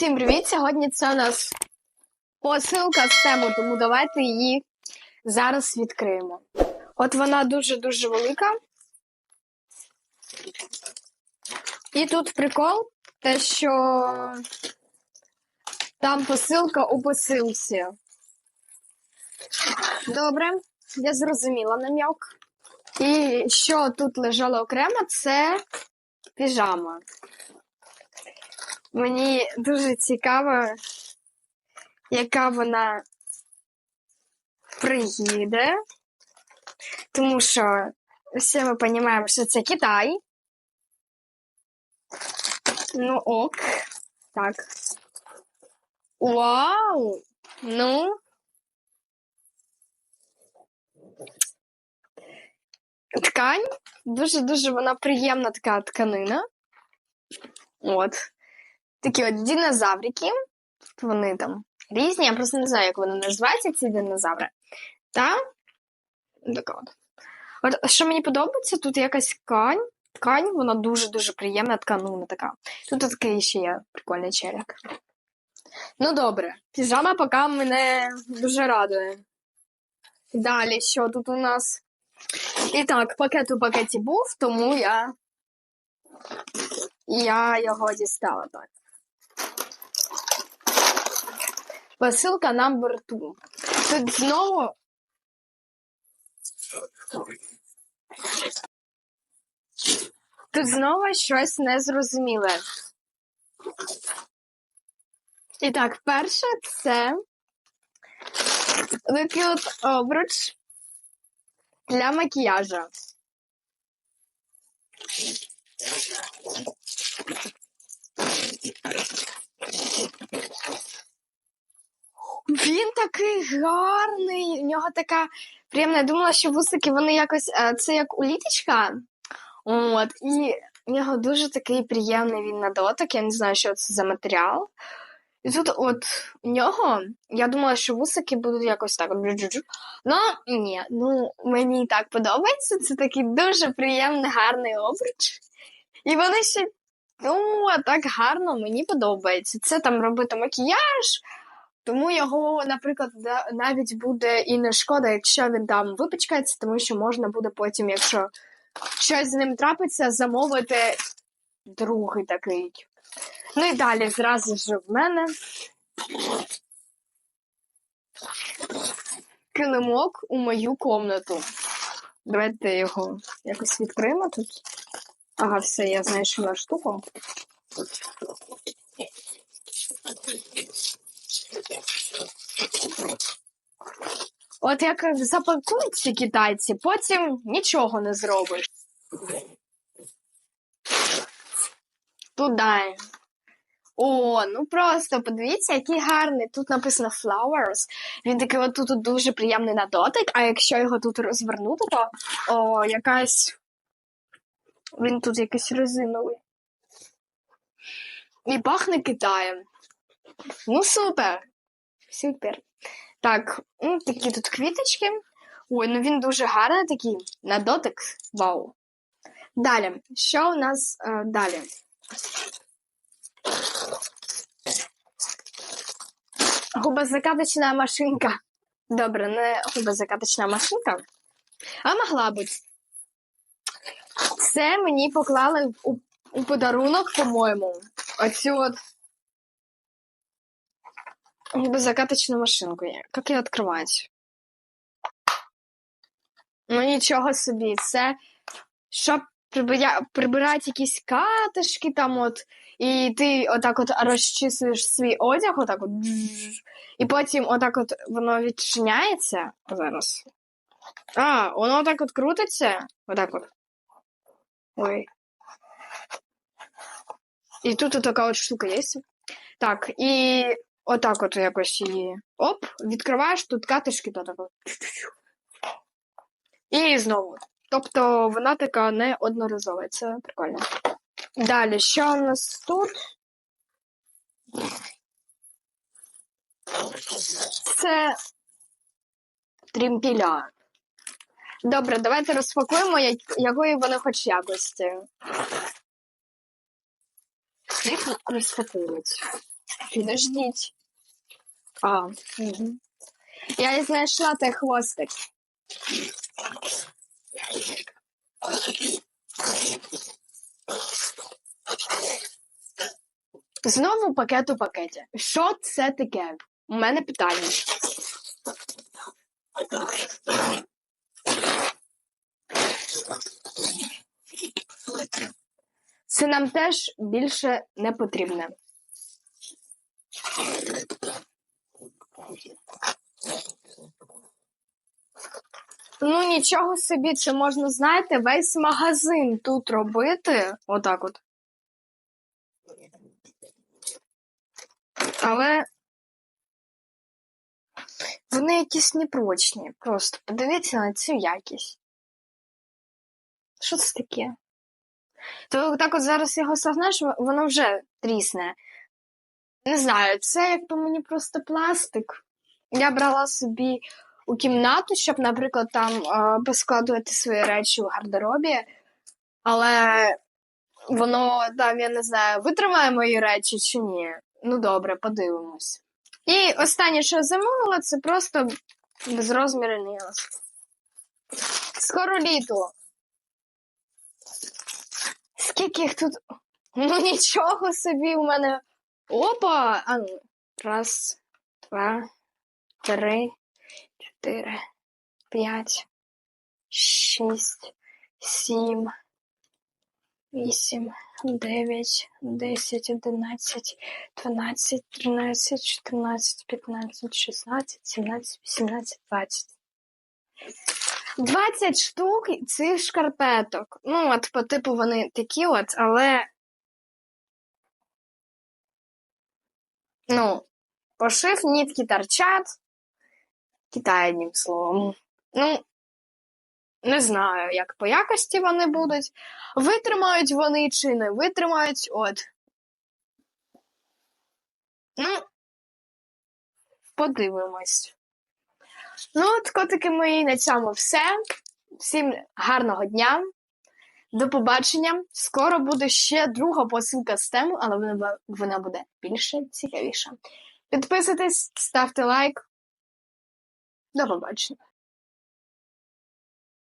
Всім привіт! Сьогодні це у нас посилка з тему, тому давайте її зараз відкриємо. От вона дуже-дуже велика. І тут прикол, те, що там посилка у посилці. Добре, я зрозуміла нам'як. І що тут лежало окремо, це піжама. Мені дуже цікаво, яка вона приїде, тому що всі ми розуміємо, що це Китай. Ну ок. Так. Вау! Ну. Ткань. Дуже-дуже вона приємна така тканина. От. Такі от динозаврики. Вони там різні, я просто не знаю, як вони називаються, ці динозаври. Та така от. От що мені подобається, тут якась ткань. Ткань, вона дуже-дуже приємна, тканина така. Тут такий ще є прикольний челик. Ну добре, піжама поки мене дуже радує. Далі, що тут у нас? І так, пакет у пакеті був, тому я я його дістала так. Посилка number 2. Тут знову. Тут знову щось незрозуміле. І так, перше це такий обруч для макіяжу. Він такий гарний, у нього така приємна. Я думала, що вусики вони якось це як уліточка. От, і у нього дуже такий приємний він на дотик. Я не знаю, що це за матеріал. І тут, от у нього, я думала, що вусики будуть якось так. Ну, ні, ну мені так подобається. Це такий дуже приємний, гарний обруч. І вони ще ну, так гарно мені подобається. Це там робити макіяж. Тому його, наприклад, навіть буде і не шкода, якщо він там випачкається, тому що можна буде потім, якщо щось з ним трапиться, замовити другий такий. Ну і далі зразу ж в мене килимок у мою комнату. Давайте його якось відкриємо тут. Ага, все, я знайшла штуку. От як запакують ці китайці, потім нічого не зробиш. Туди. О, ну просто подивіться, який гарний. Тут написано flowers. Він такий от тут дуже приємний на дотик, а якщо його тут розвернути, то о, якась. Він тут якийсь резиновий. І пахне Китаєм. Ну, супер. Супер. Так, ну, такі тут квіточки. Ой, ну він дуже гарний такий. На дотик. Вау. Далі. Що у нас е, далі? Губозакаточна машинка. Добре, не губозакаточна машинка. А могла бути. Це мені поклали у, у подарунок, по-моєму. Оцю от губозакаточну машинку. Як її відкривати? Ну, нічого собі. Це щоб прибирати якісь катишки там от, і ти отак от розчислюєш свій одяг, отак от, і потім отак от воно відчиняється зараз. А, воно отак от крутиться. Отак от. Ой. І тут така от штука є. Так, і отак от якось її. Оп, відкриваєш тут катишки, то так. І знову. Тобто вона така не одноразова, це прикольно. Далі, що у нас тут? Це трімпіля. Добре, давайте розпакуємо, якої вони хоч якості. Їх розпакують. Підождіть. А, угу. Я знайшла той хвостик. Знову пакет у пакеті. Що це таке? У мене питання. Це нам теж більше не потрібне. Ну, нічого собі, це можна, знаєте, весь магазин тут робити. Отак от. Але вони якісь непрочні. Просто подивіться на цю якість. Що це таке? То так от зараз його согнеш, воно вже трісне. Не знаю, це як по мені просто пластик. Я брала собі у кімнату, щоб, наприклад, там поскладувати свої речі у гардеробі, але воно там, я не знаю, витримає мої речі чи ні. Ну добре, подивимось. І останнє, що я замовила, це просто безрозмірний ніос. Скоро літо. Скільки їх тут? Ну нічого собі у мене. Опа! А ну. Раз, два, три, чотири, п'ять, шість, сім, вісім, дев'ять, десять, одинадцять, дванадцять, тринадцять, чотирнадцять, п'ятнадцять, шістнадцять, сімнадцять, вісімнадцять, двадцять. 20 штук цих шкарпеток. Ну, от по типу вони такі от, але. Ну, пошив, нитки торчат. Китай, одним словом. Ну, не знаю, як по якості вони будуть. Витримають вони чи не витримають, от. Ну, подивимось. Ну, от, котики мої, на цьому все. Всім гарного дня. До побачення. Скоро буде ще друга посилка з теми, але вона, буде більше цікавіша. Підписуйтесь, ставте лайк. До побачення.